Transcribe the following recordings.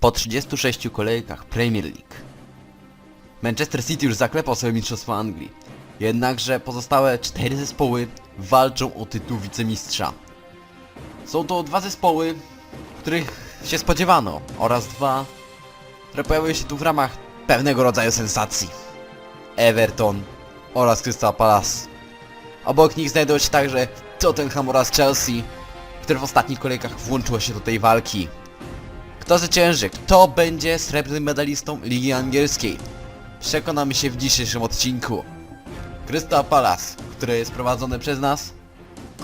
Po 36 kolejkach Premier League. Manchester City już zaklepał sobie mistrzostwo Anglii. Jednakże pozostałe cztery zespoły walczą o tytuł wicemistrza. Są to dwa zespoły, których się spodziewano oraz dwa, które pojawiły się tu w ramach pewnego rodzaju sensacji. Everton oraz Crystal Palace. Obok nich znajdują się także Tottenham oraz Chelsea, które w ostatnich kolejkach włączyło się do tej walki. Kto zwycięży? Kto będzie srebrnym medalistą Ligi Angielskiej? Przekonamy się w dzisiejszym odcinku. Crystal Palace, które jest prowadzone przez nas,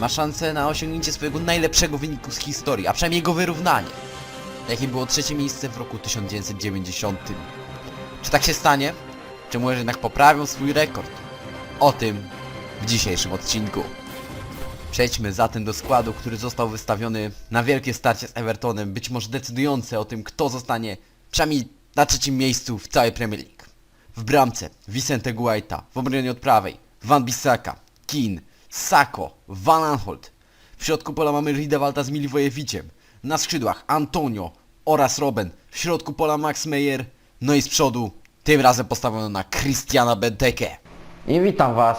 ma szansę na osiągnięcie swojego najlepszego wyniku z historii, a przynajmniej jego wyrównanie, jakie było trzecie miejsce w roku 1990. Czy tak się stanie? Czy może jednak poprawią swój rekord? O tym w dzisiejszym odcinku. Przejdźmy zatem do składu, który został wystawiony na wielkie starcie z Evertonem, być może decydujące o tym, kto zostanie przynajmniej na trzecim miejscu w całej Premier League. W bramce Vicente Guaita, w obronie od prawej Van Bissaka, Keane, Sako, Van Aanholt. W środku pola mamy Ridewalta z Miliwojewiciem, na skrzydłach Antonio oraz Robben, w środku pola Max Meyer, no i z przodu tym razem postawiono na Christiana Benteke. I witam was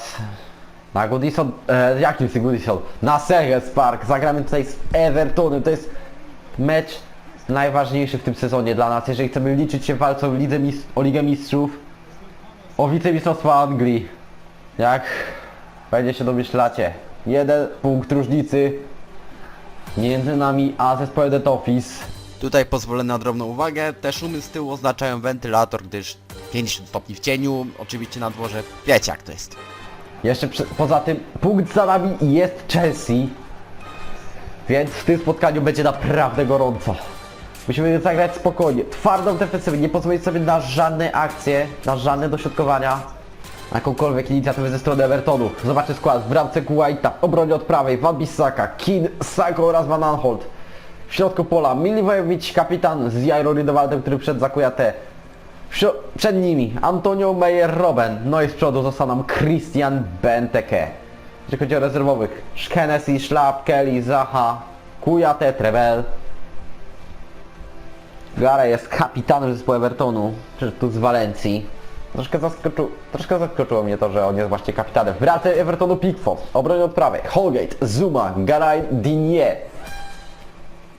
na Goodison, e, jakim jest Goodison? Na Selhurst Park. Zagramy tutaj z Evertonem. To jest mecz najważniejszy w tym sezonie dla nas, jeżeli chcemy liczyć się w walce o, Lidze Mis- o Ligę Mistrzów, o wicemistrzostwo Anglii. Jak będzie się domyślacie, jeden punkt różnicy między nami a zespołem Dead Office. Tutaj pozwolę na drobną uwagę, te szumy z tyłu oznaczają wentylator, gdyż 50 stopni w cieniu, oczywiście na dworze, wiecie jak to jest. Jeszcze poza tym punkt za nami jest Chelsea. Więc w tym spotkaniu będzie naprawdę gorąco. Musimy zagrać spokojnie, twardą defensywę, nie pozwolić sobie na żadne akcje, na żadne dośrodkowania, na jakąkolwiek inicjatywę ze strony Evertonu. Zobaczcie skład, w bramce Kuwaita, obronie od prawej, Van Bissaka, Kin, Sako oraz Van Aanholt. W środku pola Milivojevic, kapitan z Jairo Rydowaldem, który przed zakuje Przed nimi Antonio Meyer Robben, no i z przodu został nam Christian Benteke. Jeżeli chodzi o rezerwowych, Hennessy, Schlapp, Kelly, Zaha, Kujate, Trevel. Gara jest kapitanem zespołu Evertonu, przecież tu z Walencji. Troszkę, troszkę zaskoczyło mnie to, że on jest właśnie kapitanem. Bramce Evertonu Pickford, obronie od prawej, Holgate, Zuma, Garay, Digne.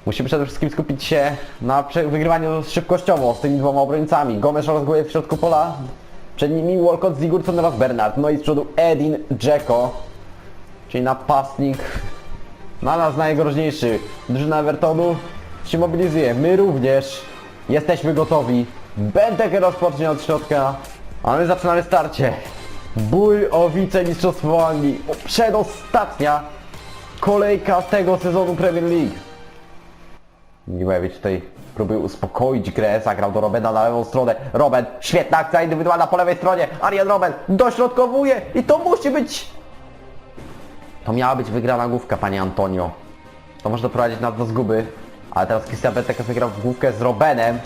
Musimy przede wszystkim skupić się na wygrywaniu szybkościowo z tymi dwoma obrońcami. Gomes Gueye w środku pola. Przed nimi Walcott, Sigurdsson oraz Bernard. No i z przodu Edin Dzeko. Czyli napastnik na nas najgroźniejszy. Drużyna Evertonu się mobilizuje. My również jesteśmy gotowi. Bentek rozpocznie od środka. A my zaczynamy starcie. Bój o wicemistrzostwo Anglii. Przedostatnia kolejka tego sezonu Premier League. Miłewicz tutaj próbuje uspokoić grę, zagrał do Robena na lewą stronę. Roben, świetna akcja indywidualna po lewej stronie. Arian Roben dośrodkowuje i to musi być... To miała być wygrana główka, panie Antonio. To może doprowadzić nas do zguby. Ale teraz Christian Bentek wygrał główkę z Robenem,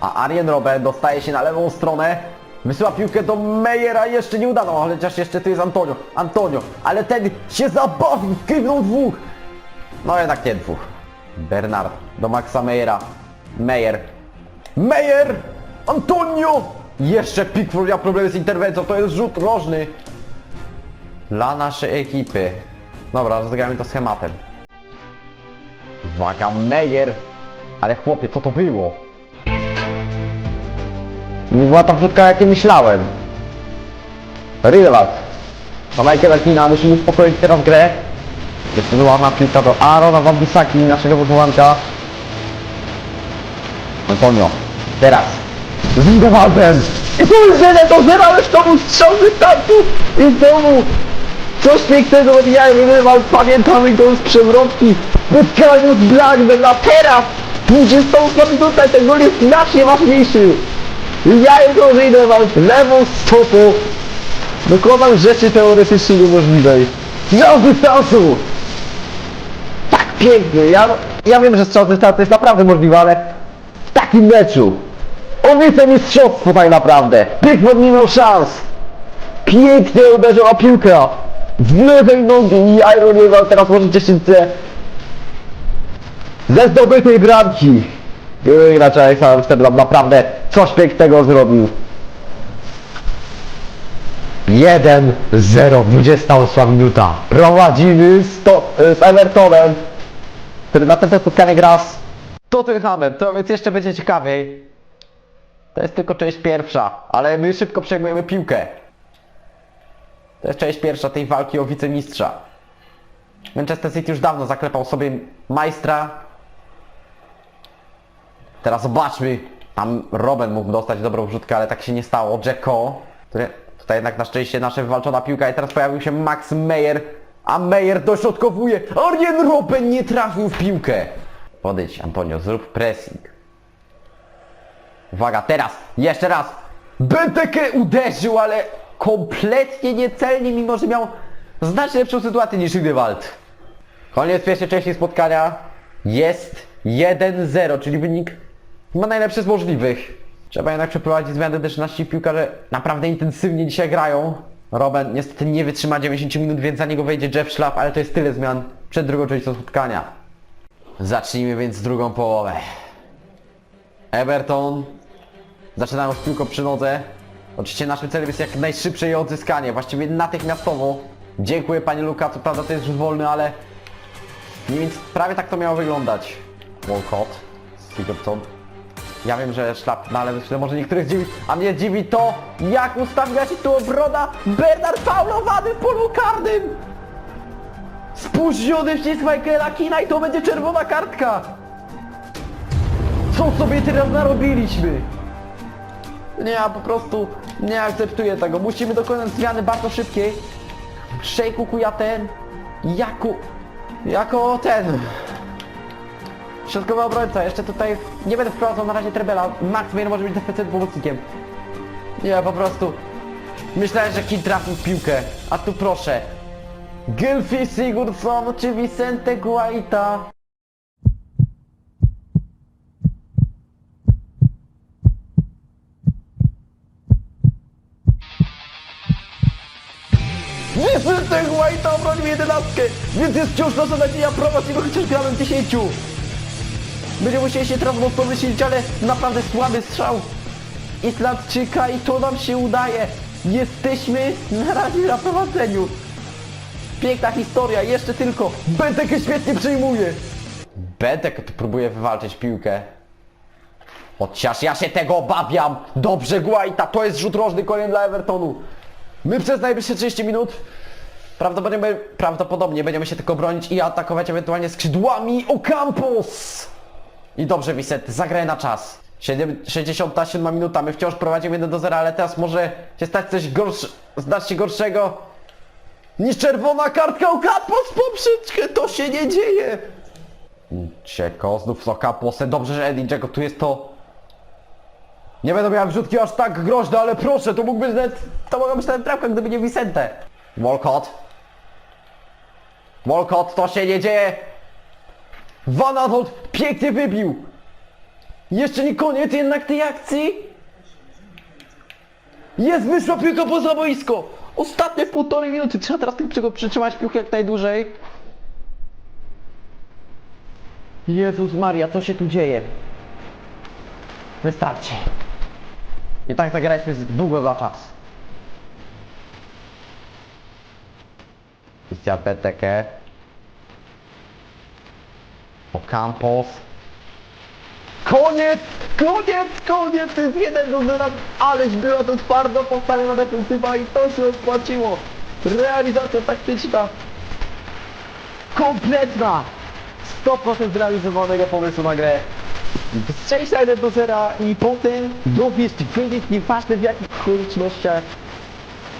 a Arjen Robben dostaje się na lewą stronę. Wysyła piłkę do Meyera, jeszcze nie udano, ale chociaż jeszcze tu jest Antonio. Antonio, ale ten się zabawił, kiwnął dwóch. No jednak nie dwóch. Bernard do Maxa Meyera. Meyer. Meyer! Antonio! Jeszcze Pickford miał problemy z interwencją, to jest rzut rożny. Dla naszej ekipy. Dobra, rozegramy to schematem. Uwaga, Meyer! Ale chłopie, co to było? Nie była ta wrzutka jak ja myślałem. Rydewald. Do Michaela Kina, musimy uspokoić teraz grę. Jest to ładna piłka do Arona Wambisaki, naszego wychowanka. Antonio, teraz. Z Lidewaldem! I tu jest jeden do zera, ale to był strzał z startu! I znowu! Coś pięknego odbijają Lidewald, pamiętamy go z przewrotki. Wytkaniu z Blackburn, a teraz! 28 minuta, ten gol jest znacznie ważniejszy! Ja jego Lidewald lewą stopą dokonał rzeczy teoretycznie niemożliwej. No dystansu! Piękny, ja, ja wiem, że strzał ze startu jest naprawdę możliwy, ale w takim meczu o wicemistrzostwo tak naprawdę. Pickford nie miał szans. Pięknie uderzyła piłka w lewej nogi i Iron Rival teraz może się ze zdobytej bramki. Inaczej Aleksander Amsterdam naprawdę coś pięknego zrobił. 1-0, 28 minuta. Prowadzimy z, to, z Evertonem, który na ten spotkanie gra z Tottenhamem, to więc jeszcze będzie ciekawiej. To jest tylko część pierwsza, ale my szybko przejmujemy piłkę. To jest część pierwsza tej walki o wicemistrza. Manchester City już dawno zaklepał sobie majstra. Teraz zobaczmy. Tam Robin mógł dostać dobrą wrzutkę, ale tak się nie stało. Jacko, który tutaj jednak na szczęście nasza wywalczona piłka i teraz pojawił się Max Meyer. A Meyer dośrodkowuje. Arjen Robben nie trafił w piłkę. Podejdź Antonio, zrób pressing. Uwaga, teraz, jeszcze raz. Benteke uderzył, ale kompletnie niecelnie, mimo że miał znacznie lepszą sytuację niż Grywald. Koniec pierwszej części spotkania. Jest 1-0, czyli wynik ma najlepszy z możliwych. Trzeba jednak przeprowadzić zmiany też nasi piłkarze naprawdę intensywnie dzisiaj grają. Robin niestety nie wytrzyma 90 minut, więc za niego wejdzie Jeff Schlapp, ale to jest tyle zmian przed drugą częścią spotkania. Zacznijmy więc drugą połowę. Everton zaczynają z piłką przy nodze. Oczywiście naszym celem jest jak najszybsze jej odzyskanie, właściwie natychmiastowo. Dziękuję panie Luka, co prawda to jest rzut wolny, ale mniej więcej prawie tak to miało wyglądać. Walcott, Sigurdsson. Ja wiem, że szlap, no ale myślę, może niektórych dziwi, a mnie dziwi to, jak ustawia się tu obrona Bernard faulowany w polu karnym! Spóźniony wcisk Michaela Kina i to będzie czerwona kartka! Co sobie teraz narobiliśmy? Nie, ja po prostu nie akceptuję tego. Musimy dokonać zmiany bardzo szybkiej. Szejku Kujaten jako, jako ten środkowy obrońca. Jeszcze tutaj nie będę wprowadzał na razie Trebela. Max Meyer może być defensywnym pomocnikiem. Nie, po prostu myślałem, że Kin trafił piłkę. A tu proszę. Gylfi Sigurdsson czy Vicente Guaita. Vicente Guaita obronił jedenastkę, więc jest wciąż nasza nadzieja prowadzi go chociaż w 10. Będziemy musieli się teraz mocno wysilić, ale naprawdę słaby strzał Islandczyka i to nam się udaje. Jesteśmy na razie na prowadzeniu. Piękna historia, jeszcze tylko. Bentek świetnie przejmuje. Bentek tu próbuje wywalczyć piłkę. Chociaż ja się tego obawiam. Dobrze Guaita, to jest rzut rożny kolejny dla Evertonu. My przez najbliższe 30 minut prawdopodobnie, prawdopodobnie będziemy się tylko bronić i atakować ewentualnie skrzydłami Ocampos. I dobrze Vicente, zagraj na czas. Siedem- 67 minuta, my wciąż prowadzimy 1 do 0, ale teraz może się stać coś gorsze, się gorszego niż czerwona kartka Ocampos poprzeczkę, to się nie dzieje. Cieko, znów z Ocamposem, dobrze, że Eddie Dzeko tu jest to nie będą miały wrzutki aż tak groźne, ale proszę, to mógłby nawet, to mogła być nawet gdyby nie Vicente. Walcott. Walcott, to się nie dzieje. Van Aanholt pięknie wybił. Jeszcze nie koniec jednak tej akcji. Jest wyszła piłka poza boisko. Ostatnie półtorej minuty. Trzeba teraz tylko przytrzymać piłkę jak najdłużej. Jezus Maria, co się tu dzieje? Wystarczy. I tak zagraliśmy długo za czas. Christian Benteke. Ocampos. Koniec! Koniec! Koniec! To jest jeden do zera, ależ była to twardo postawiona defensywa i to się opłaciło. Realizacja taktyczna. Kompletna! 100% zrealizowanego pomysłu na grę. Strzelić na 1 do 0 i potem dowieść wynik, nieważne w jakich okolicznościach.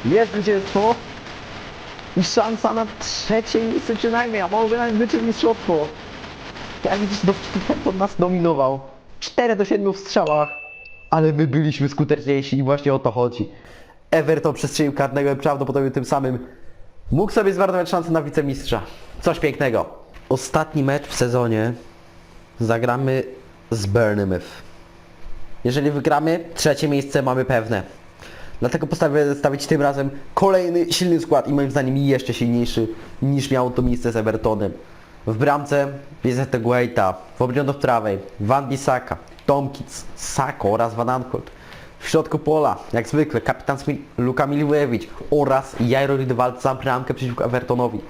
Jest zwycięstwo i szansa na trzecie miejsce przynajmniej, a może nawet bycie mistrzostwo. Jak widzisz, do pod nas dominował. 4 do 7 w strzałach, ale my byliśmy skuteczniejsi i właśnie o to chodzi. Everton przestrzelił karnego i prawdopodobnie tym samym mógł sobie zmarnować szansę na wicemistrza. Coś pięknego. Ostatni mecz w sezonie zagramy z Bournemouth. Jeżeli wygramy, trzecie miejsce mamy pewne. Dlatego postanowię stawić tym razem kolejny silny skład i moim zdaniem jeszcze silniejszy niż miało to miejsce z Evertonem. W bramce Vicente Guaita, w obronie od prawej Van Bissaka, Tomkins, Sako oraz Van Aanholt. W środku pola, jak zwykle, kapitan Luka Milivojevic oraz Jairo Rydwald za bramkę przeciwko Evertonowi.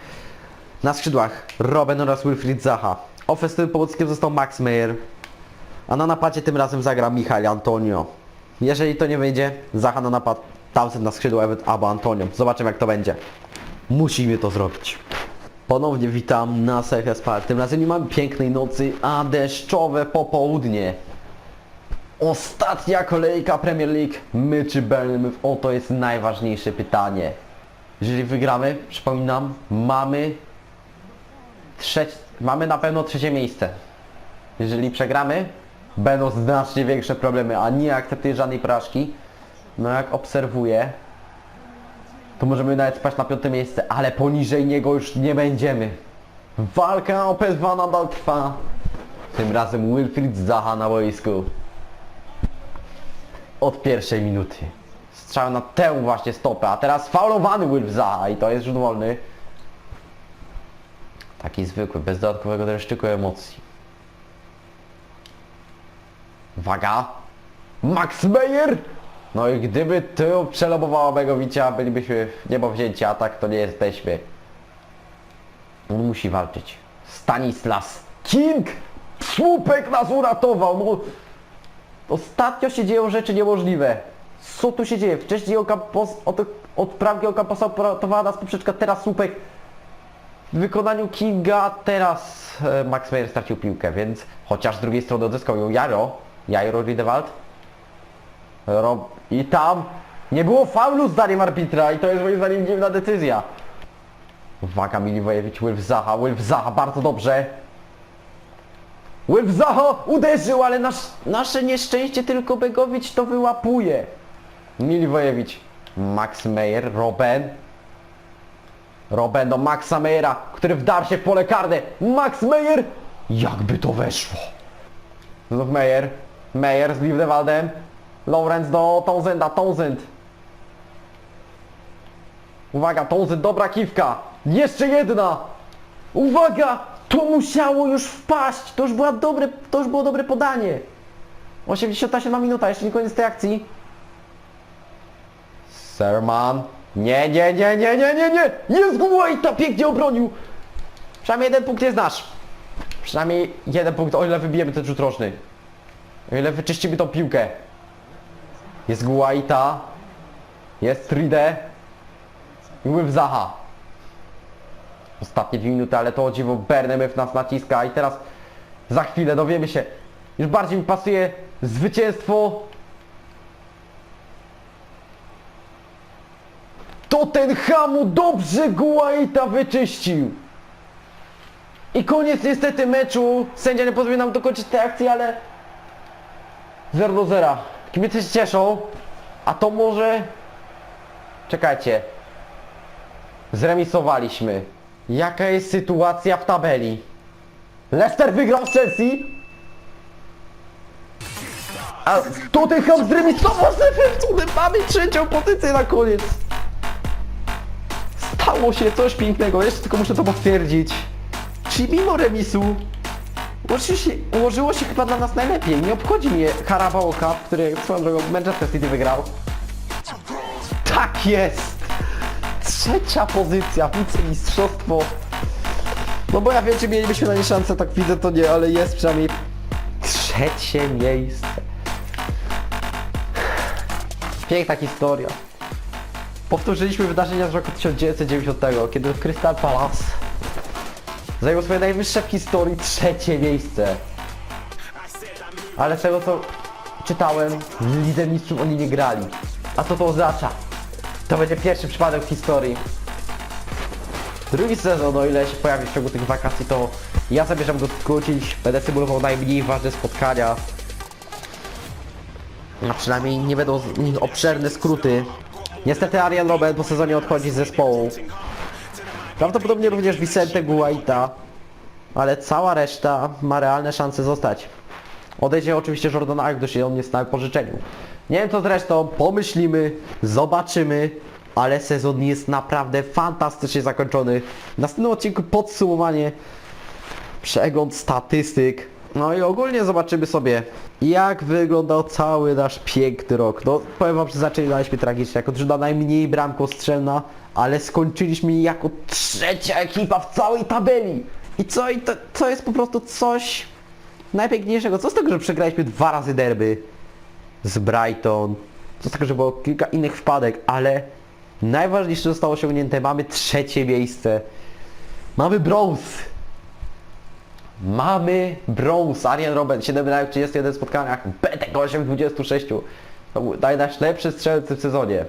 Na skrzydłach Robben oraz Wilfried Zaha. Ofensywnym pomocnikiem został Max Meyer, a na napadzie tym razem zagra Michael Antonio. Jeżeli to nie wyjdzie, Zaha na napad, Townsend na skrzydło, Evet albo Antonio. Zobaczymy jak to będzie. Musimy to zrobić. Ponownie witam na Sechespar. Tym razem nie mamy pięknej nocy, a deszczowe popołudnie. Ostatnia kolejka Premier League. My czy Bournemouth? Oto jest najważniejsze pytanie. Jeżeli wygramy, przypominam, mamy trzecie, mamy na pewno trzecie miejsce. Jeżeli przegramy, będą znacznie większe problemy, a nie akceptuję żadnej porażki. No jak obserwuję, to możemy nawet spaść na piąte miejsce, ale poniżej niego już nie będziemy. Walka o PS2 nadal trwa. Tym razem Wilfried Zaha na boisku. Od pierwszej minuty. Strzał na tę właśnie stopę, a teraz faulowany Wilf Zaha i to jest rzut wolny. Taki zwykły, bez dodatkowego dreszczyku emocji. Uwaga! Max Meyer! No i gdyby tu przelobowała Begowicia, bylibyśmy w niebo wzięci, a tak to nie jesteśmy. On musi walczyć. Stanislas King! Słupek nas uratował! No, ostatnio się dzieją rzeczy niemożliwe. Co tu się dzieje? Wcześniej Okampos, od, od bramki Okamposa uratowała nas poprzeczka, teraz słupek w wykonaniu Kinga, teraz e, Max Meyer stracił piłkę, więc chociaż z drugiej strony odzyskał ją Jaro, Jairo Riedewald. Rob... I tam nie było faulu zdaniem arbitra i to jest moim zdaniem dziwna decyzja. Uwaga Milivojevic, Wilf Zaha, Wilf Zaha, bardzo dobrze. Wilf Zaha uderzył, ale nasz, nasze nieszczęście tylko Begowicz to wyłapuje. Milivojevic, Max Meyer, Robben. Robben do Maxa Meyera, który wdarł się w pole karne. Max Meyer! Jakby to weszło. Znów Meyer. Meyer z Liwdewaldem. Lawrence do Townsenda. Townsend. Uwaga, Townsend, dobra kiwka. Jeszcze jedna. Uwaga! To musiało już wpaść. To już, była dobre, to już było dobre podanie. 87 minuta, jeszcze nie koniec tej akcji. Serman. Nie, nie, nie, nie, nie, nie, nie! Jest Guaita, pięknie obronił! Przynajmniej jeden punkt jest nasz. Przynajmniej jeden punkt, o ile wybijemy ten rzut roczny. O ile wyczyścimy tą piłkę. Jest Guaita. Jest 3D. I Ływ Zaha. Ostatnie dwie minuty, ale to o dziwo Bernemef nas naciska i teraz za chwilę dowiemy się. Już bardziej mi pasuje zwycięstwo Tottenhamu dobrze Guaita wyczyścił. I koniec niestety meczu. Sędzia nie pozwolił nam dokończyć tej akcji, ale 0 do 0. Kibice się cieszą. A to może... Czekajcie. Zremisowaliśmy. Jaka jest sytuacja w tabeli? Leicester wygrał z Chelsea. A Tottenham zremisował z Evertonem. Mamy trzecią pozycję na koniec. Stało się coś pięknego, jeszcze tylko muszę to potwierdzić. Czyli mimo remisu ułożyło się, ułożyło się chyba dla nas najlepiej. Nie obchodzi mnie Carabao Cup, który swoją drogą Manchester City wygrał. Tak jest! Trzecia pozycja, wicemistrzostwo. No bo ja wiem, czy mielibyśmy na nie szansę, tak widzę to nie, ale jest przynajmniej trzecie miejsce. Piękna historia. Powtórzyliśmy wydarzenia z roku 1990, kiedy Crystal Palace zajął swoje najwyższe w historii trzecie miejsce. Ale z tego co czytałem, w Lidze Mistrzów oni nie grali. A co to oznacza? To będzie pierwszy przypadek w historii. Drugi sezon, o ile się pojawi w ciągu tych wakacji, to ja zamierzam go skrócić. Będę symulował najmniej ważne spotkania. A przynajmniej nie będą z obszerne skróty. Niestety Arian Robben po sezonie odchodzi z zespołu. Prawdopodobnie również Vicente Guaita, ale cała reszta ma realne szanse zostać. Odejdzie oczywiście Jordan Ayew, gdyż on jest na pożyczeniu. Nie wiem co zresztą, pomyślimy, zobaczymy, ale sezon jest naprawdę fantastycznie zakończony. W następnym odcinku podsumowanie przegląd statystyk. No i ogólnie zobaczymy sobie, jak wyglądał cały nasz piękny rok. No, powiem wam, że zaczynaliśmy tragicznie, jako drużyna najmniej bramkostrzelna, ale skończyliśmy jako trzecia ekipa w całej tabeli. I co? I to, to jest po prostu coś najpiękniejszego. Co z tego, że przegraliśmy dwa razy derby z Brighton? Co z tego, że było kilka innych wpadek, ale najważniejsze zostało osiągnięte. Mamy trzecie miejsce. Mamy brąz. Mamy brąz. Arian Robben 7 na 31 spotkaniach. Betek 8 w 26. To był naj- nasz lepszy strzelcy w sezonie.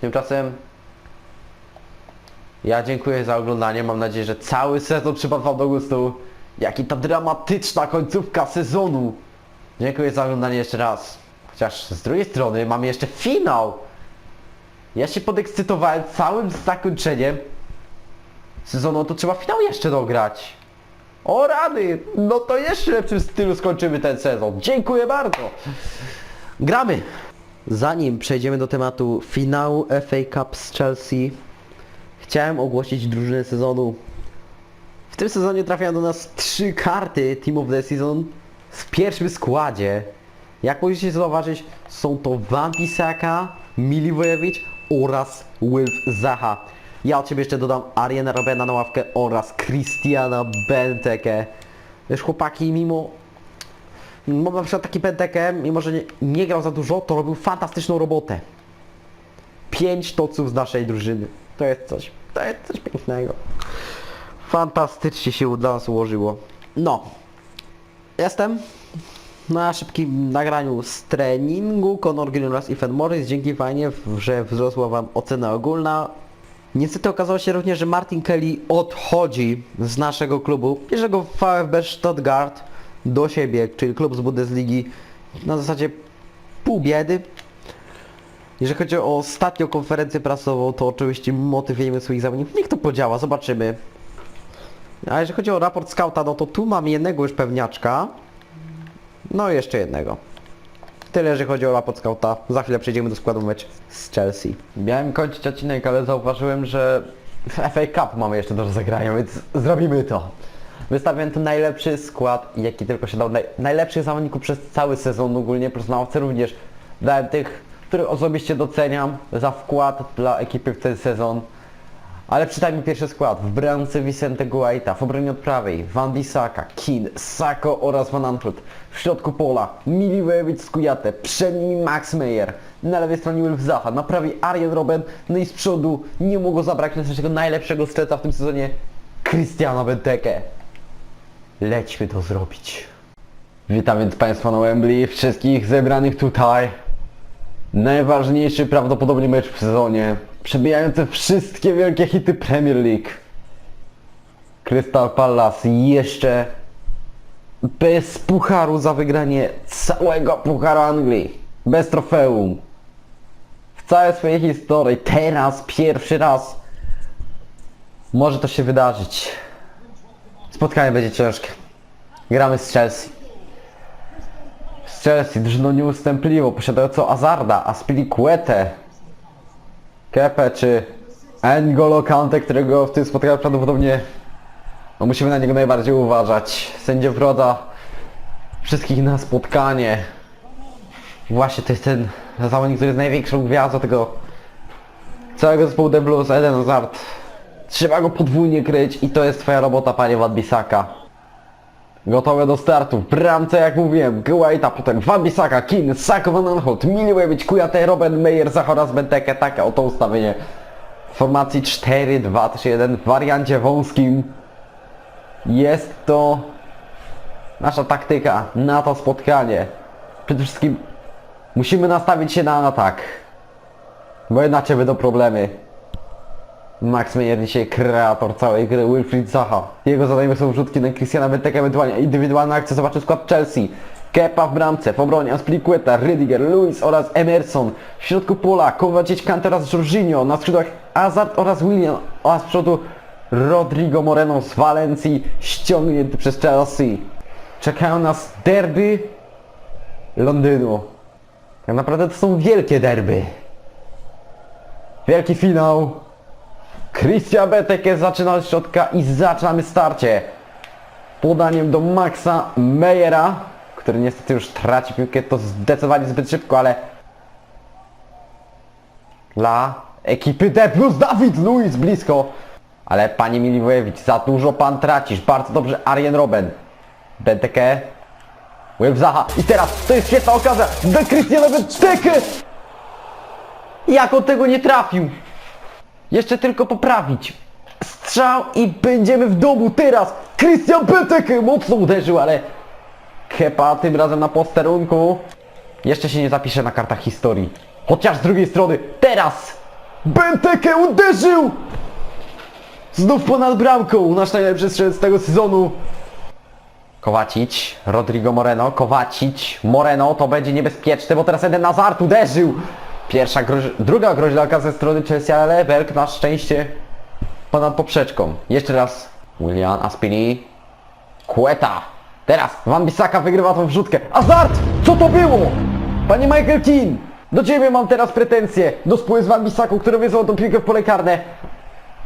Tymczasem ja dziękuję za oglądanie. Mam nadzieję, że cały sezon przypadł Wam do gustu. Jaki ta dramatyczna końcówka sezonu. Dziękuję za oglądanie jeszcze raz. Chociaż z drugiej strony mamy jeszcze finał. Ja się podekscytowałem całym zakończeniem sezonu, to trzeba finał jeszcze dograć. O rady! No to jeszcze lepszym stylu skończymy ten sezon. Dziękuję bardzo! Gramy! Zanim przejdziemy do tematu finału FA Cup z Chelsea, chciałem ogłosić drużynę sezonu. W tym sezonie trafiają do nas trzy karty Team of the Season w pierwszym składzie. Jak możecie zauważyć, są to Van Bissaka, Milivojevic oraz Wilf Zaha. Ja od Ciebie jeszcze dodam Ariana Robena na ławkę oraz Christiana Benteke. Wiesz chłopaki, mimo Mam na przykład taki Bentekę, mimo że nie, nie grał za dużo, to robił fantastyczną robotę. Pięć toców z naszej drużyny. To jest coś, to jest coś pięknego. Fantastycznie się dla nas ułożyło. No. Jestem na szybkim nagraniu z treningu Conor Green oraz Ethan Morris. Dzięki fajnie, że wzrosła Wam ocena ogólna. Niestety okazało się również, że Martin Kelly odchodzi z naszego klubu. Bierze go VfB Stuttgart do siebie, czyli klub z Bundesligi na zasadzie pół biedy. Jeżeli chodzi o ostatnią konferencję prasową, to oczywiście motywujemy swoich zawodników. Niech to podziała, zobaczymy. A jeżeli chodzi o raport scouta, no to tu mam jednego już pewniaczka. No i jeszcze jednego. Tyle, jeżeli chodzi o raport scouta. Za chwilę przejdziemy do składu mecz z Chelsea. Miałem kończyć odcinek, ale zauważyłem, że FA Cup mamy jeszcze do rozegrania, więc zrobimy to. Wystawiłem tu najlepszy skład, jaki tylko się dał. Naj, najlepszych zawodników przez cały sezon ogólnie, plus na ławce również. Dałem tych, których osobiście doceniam za wkład dla ekipy w ten sezon. Ale przytajmy pierwszy skład. W bramce Vicente Guaita, w obronie od prawej Van Bissaka, Kin, Sako oraz Van Antwoord. W środku pola Milivojevic z Kujate, przed nimi Max Meyer, na lewej stronie Wilf Zaha, na prawej Arjen Robben, no i z przodu nie mogło zabraknąć naszego najlepszego strzelca w tym sezonie, Christiana Benteke. Lećmy to zrobić. Witam więc Państwa na Wembley, wszystkich zebranych tutaj. Najważniejszy prawdopodobnie mecz w sezonie, przebijający wszystkie wielkie hity Premier League. Crystal Palace jeszcze bez pucharu za wygranie całego pucharu Anglii. Bez trofeum. W całej swojej historii. Teraz pierwszy raz może to się wydarzyć. Spotkanie będzie ciężkie. Gramy z Chelsea. Z Chelsea, drużyną nieustępliwą, posiadającą Azarda, Aspilicuetę, Kepe czy N'Golo Kante, którego w tym spotkaniu prawdopodobnie no musimy na niego najbardziej uważać. Sędzia wrodza wszystkich na spotkanie. Właśnie to jest ten zawodnik, który jest największą gwiazdą tego całego zespołu The Blues, Eden Hazard. Trzeba go podwójnie kryć i to jest twoja robota, panie Wadbisaka. Gotowe do startu. W bramce, jak mówiłem, Guaita, potem Van Bissaka, Kin, Sako Van Aanholt, Milivojevic, Kujate, Robben, Meyer, Zachoras, Benteke. Takie oto ustawienie w formacji 4-2-3-1 w wariancie wąskim. Jest to nasza taktyka na to spotkanie. Przede wszystkim musimy nastawić się na atak. Bo inaczej będą problemy. Max Meyer dzisiaj kreator całej gry, Wilfried Zaha. Jego zadaniem są wrzutki na Christiana Benteke, ewentualnie indywidualne akcje. Zobaczy skład Chelsea. Kepa w bramce, w obronie Aspilicueta, Rydiger, Luis oraz Emerson. W środku pola Kovacic, Kante oraz Jorginho. Na skrzydłach Hazard oraz William. A z przodu Rodrigo Moreno z Walencji, ściągnięty przez Chelsea. Czekają nas derby Londynu. Tak naprawdę to są wielkie derby. Wielki finał. Christian Beteke zaczyna od środka i zaczynamy starcie. Podaniem do Maxa Meyera, który niestety już traci piłkę, to zdecydowanie zbyt szybko, ale dla ekipy D plus Dawid Luiz blisko. Ale panie Miliwojewicz, za dużo pan tracisz. Bardzo dobrze Arjen Robben. Benteke. Łeb Zaha. I teraz to jest świetna okazja dla Christiana Benteke. Jak on tego nie trafił? Jeszcze tylko poprawić. Strzał i będziemy w domu teraz. Christian Benteke mocno uderzył, ale Kepa tym razem na posterunku. Jeszcze się nie zapisze na kartach historii. Chociaż z drugiej strony, teraz Benteke uderzył! Znów ponad bramką, nasz najlepszy strzelec tego sezonu. Kowacic, Rodrigo Moreno, Kowacic, Moreno, to będzie niebezpieczne, bo teraz jeden Nazart uderzył. Pierwsza groź, druga groźlaka ze strony Chelsea, ale Berg na szczęście ponad poprzeczką. Jeszcze raz William Aspili, Kueta. Teraz Van Bissaka wygrywa tą wrzutkę. Azart! Co to było? Panie Michael Keane! Do Ciebie mam teraz pretensje. Do spóły z Van Bissaką, który wysłał tą piłkę w pole karne.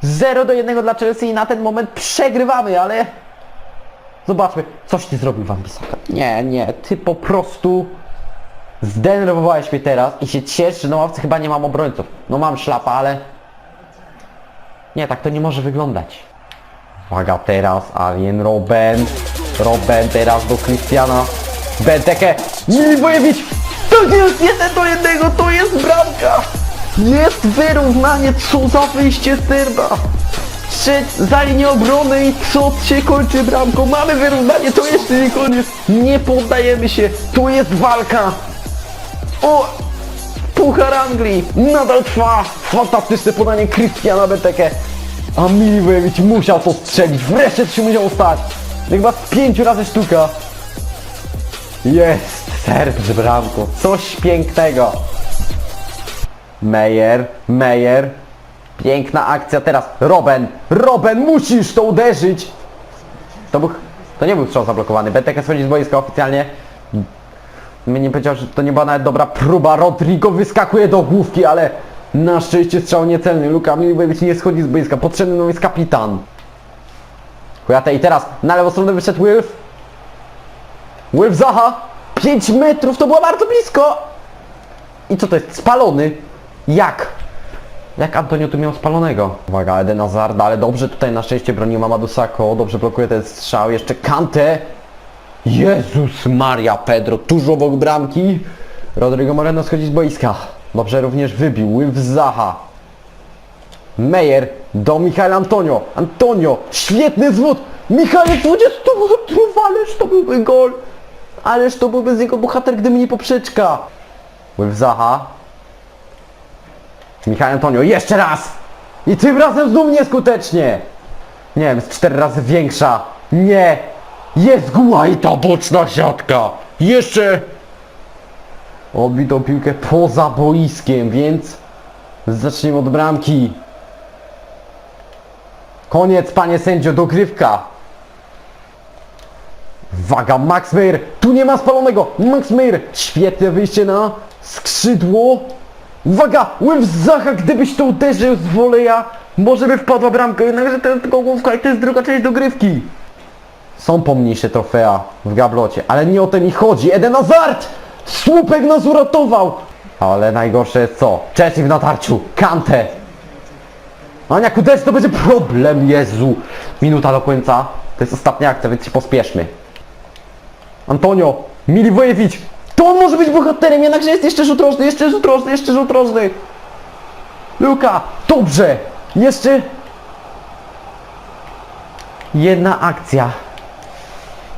0 do 1 dla Chelsea i na ten moment przegrywamy, ale... Zobaczmy, coś Ty zrobił Van Bissaka. Nie, nie, Ty po prostu... Zdenerwowałeś mnie teraz i się ciesz, że na ławce chyba nie mam obrońców. No mam szlapa, ale... Nie, tak to nie może wyglądać. Uwaga teraz, Alien Robben. Robben teraz do Christiana. Benteke. Miliwojewicz. To jest jeden do jednego, to jest bramka. Jest wyrównanie, co za wyjście z derba. Za linię obrony i co się kończy bramką. Mamy wyrównanie, to jeszcze nie koniec. Nie poddajemy się, to jest walka. O! Puchar Anglii nadal trwa. Fantastyczne podanie Christiana Benteke. A Milivojevic musiał to strzelić. Wreszcie się musiało stać. Chyba pięciu razy sztuka. Jest! Serc z bramką. Coś pięknego. Meyer, Meyer. Piękna akcja teraz. Robben, Robben, musisz to uderzyć. To był, to nie był strzał zablokowany. Benteke schodzi z boiska oficjalnie. Mnie nie powiedział, że to nie była nawet dobra próba. Rodrigo wyskakuje do główki, ale na szczęście strzał niecelny. Luka Milivojevic nie schodzi z boiska. Potrzebny nam jest kapitan. Kujate i teraz na lewą stronę wyszedł Wilf. Wilf Zaha. 5 metrów, to było bardzo blisko. I co to jest? Spalony. Jak? Jak Antonio tu miał spalonego? Uwaga, Eden Hazard, ale dobrze tutaj na szczęście broni Mamadou Sakho. Dobrze blokuje ten strzał. Jeszcze Kante. Jezus Maria Pedro, tuż obok bramki. Rodrigo Moreno schodzi z boiska. Dobrze również wybił. Wilf Zaha. Meyer do Michaela Antonio. Antonio, świetny zwód. Michał 20 metrów, ależ to byłby gol. Ależ to byłby z jego bohater, gdyby nie poprzeczka. Wilf Zaha. Michał Antonio, jeszcze raz. I tym razem znów nieskutecznie. Nie wiem, jest cztery razy większa. Nie. Jest guła i ta boczna siatka. Jeszcze odbitą piłkę poza boiskiem, więc zacznijmy od bramki. Koniec, panie sędzio, dogrywka. Uwaga, Max Meyer, tu nie ma spalonego. Max Meyer, świetne wyjście na skrzydło. Uwaga, Wilf Zaha, gdybyś to uderzył z woleja, może by wpadła bramka, jednakże to jest tylko główka i to jest druga część dogrywki. Są pomniejsze trofea w gablocie, ale nie o to mi chodzi. Eden Hazard! Słupek nas uratował! Ale najgorsze jest co? Chelsea w natarciu. Kante! Ania Kudes to będzie problem, Jezu! Minuta do końca. To jest ostatnia akcja, więc się pospieszmy. Antonio! Milivojevic! To on może być bohaterem, jednakże jest jeszcze rzut rożny, jeszcze rzut rożny, jeszcze rzut rożny! Luka! Dobrze! Jeszcze... Jedna akcja.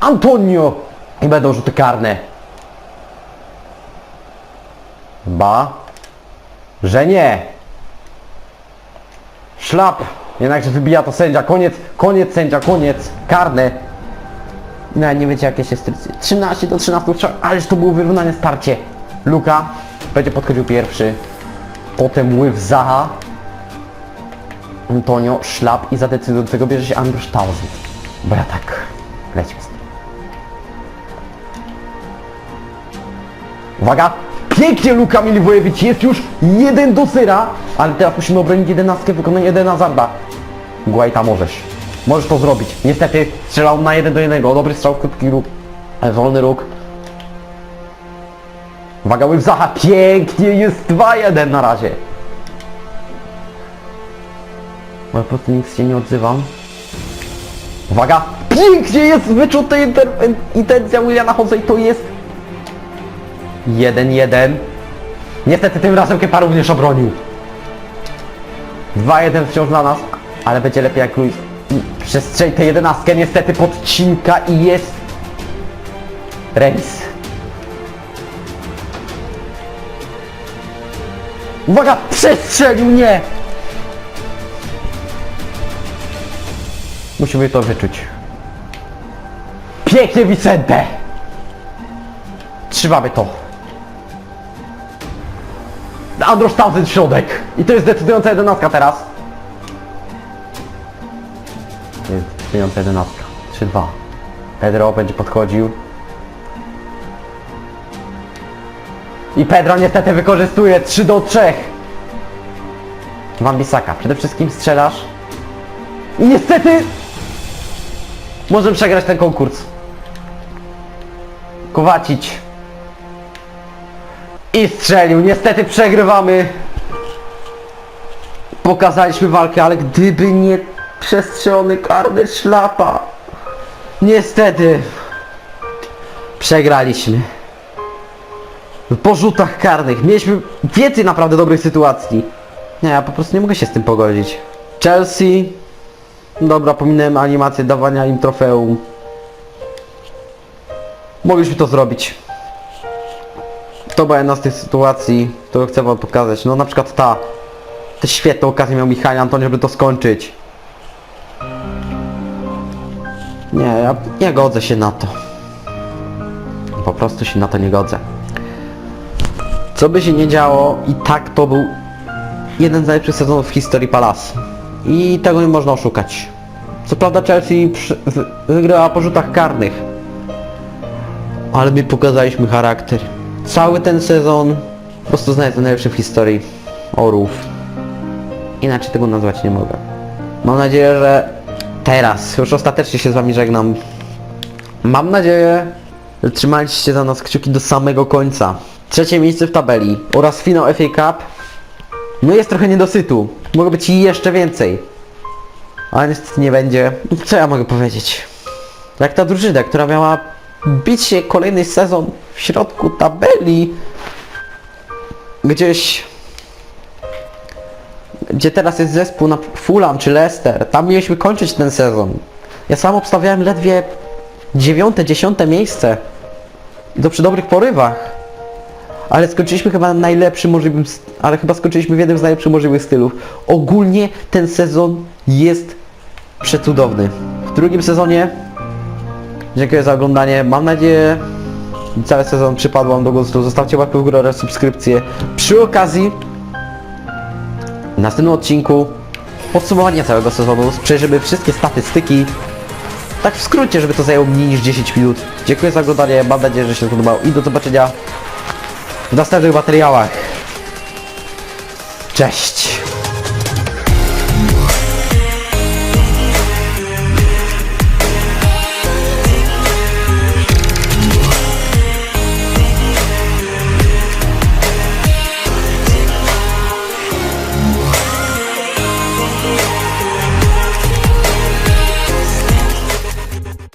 Antonio! I będą rzuty karne. Ba. Że nie. Szlap. Jednakże wybija to sędzia. Koniec, koniec sędzia, koniec. Karne. No nie wiecie jakie się strycy. 13 do 13 strzał, ależ to było wyrównane starcie. Luka będzie podchodził pierwszy. Potem Ływ Zaha. Antonio, szlap i za decydującego bierze się Andrusz Tausen. Bo ja tak lecimy z tym. Uwaga! Pięknie Luka Miliwojewicz, jest już 1 do 0, ale teraz musimy obronić 11 w wykonaniu Edena. Guaita możesz. Możesz to zrobić. Niestety strzelał na 1 do 1. Dobry strzał, krótki róg. E, Wolny róg. Uwaga, Zaha. Pięknie, jest 2-1 na razie. Ja po prostu nic się nie odzywam. Uwaga! Pięknie jest wyczuta inter- intencja Williana Jose to jest 1-1. Niestety tym razem Kepa również obronił. 2-1 wciąż dla nas, ale będzie lepiej jak Luis przestrzeli tę jedenastkę niestety podcinka i jest remis. Uwaga! Przestrzelił nie! Musimy to wyczuć. Pięknie Vicente! Trzymamy to. Androsz Townsend środek. I to jest decydująca jedenastka teraz. Decydująca jedenastka. 3-2. Pedro będzie podchodził. I Pedro niestety wykorzystuje 3 do 3. Van Bissaka, przede wszystkim strzelasz. I niestety możemy przegrać ten konkurs. Kowacić. I strzelił. Niestety przegrywamy. Pokazaliśmy walkę, ale gdyby nie przestrzelony karny szlapa. Niestety. Przegraliśmy. Po rzutach karnych. Mieliśmy więcej naprawdę dobrych sytuacji. Nie, ja po prostu nie mogę się z tym pogodzić. Chelsea. Dobra, pominąłem animację dawania im trofeum. Mogliśmy to zrobić. To była jedna z tych sytuacji, którą chcę wam pokazać. No na przykład ta. Te świetne okazje miał Michał Antoni, żeby to skończyć. Nie, ja nie godzę się na to. Po prostu się na to nie godzę. Co by się nie działo, i tak to był jeden z najlepszych sezonów w historii Palace. I tego nie można oszukać. Co prawda Chelsea wygrała po rzutach karnych. Ale my pokazaliśmy charakter. Cały ten sezon po prostu znajdę najlepszy w historii Orów. Inaczej tego nazwać nie mogę. Mam nadzieję, że teraz już ostatecznie się z wami żegnam. Mam nadzieję, że trzymaliście za nas kciuki do samego końca. Trzecie miejsce w tabeli oraz finał FA Cup. No jest trochę niedosytu. Mogło być jeszcze więcej. Ale niestety nie będzie. Co ja mogę powiedzieć? Jak ta drużyna, która miała bić się kolejny sezon w środku tabeli. Gdzieś gdzie teraz jest zespół na Fulham czy Leicester. Tam mieliśmy kończyć ten sezon. Ja sam obstawiałem ledwie dziewiąte, dziesiąte miejsce. I to przy dobrych porywach. Ale skończyliśmy chyba na najlepszym możliwym, ale chyba skończyliśmy w jednym z najlepszych możliwych stylów. Ogólnie ten sezon jest przecudowny. W drugim sezonie dziękuję za oglądanie. Mam nadzieję, cały sezon przypadł Wam do gustu. Zostawcie łapkę w górę oraz subskrypcję. Przy okazji w następnym odcinku podsumowanie całego sezonu. Przejrzymy wszystkie statystyki. Tak w skrócie, żeby to zajęło mniej niż 10 minut. Dziękuję za oglądanie, mam nadzieję, że się podobało i do zobaczenia w następnych materiałach. Cześć!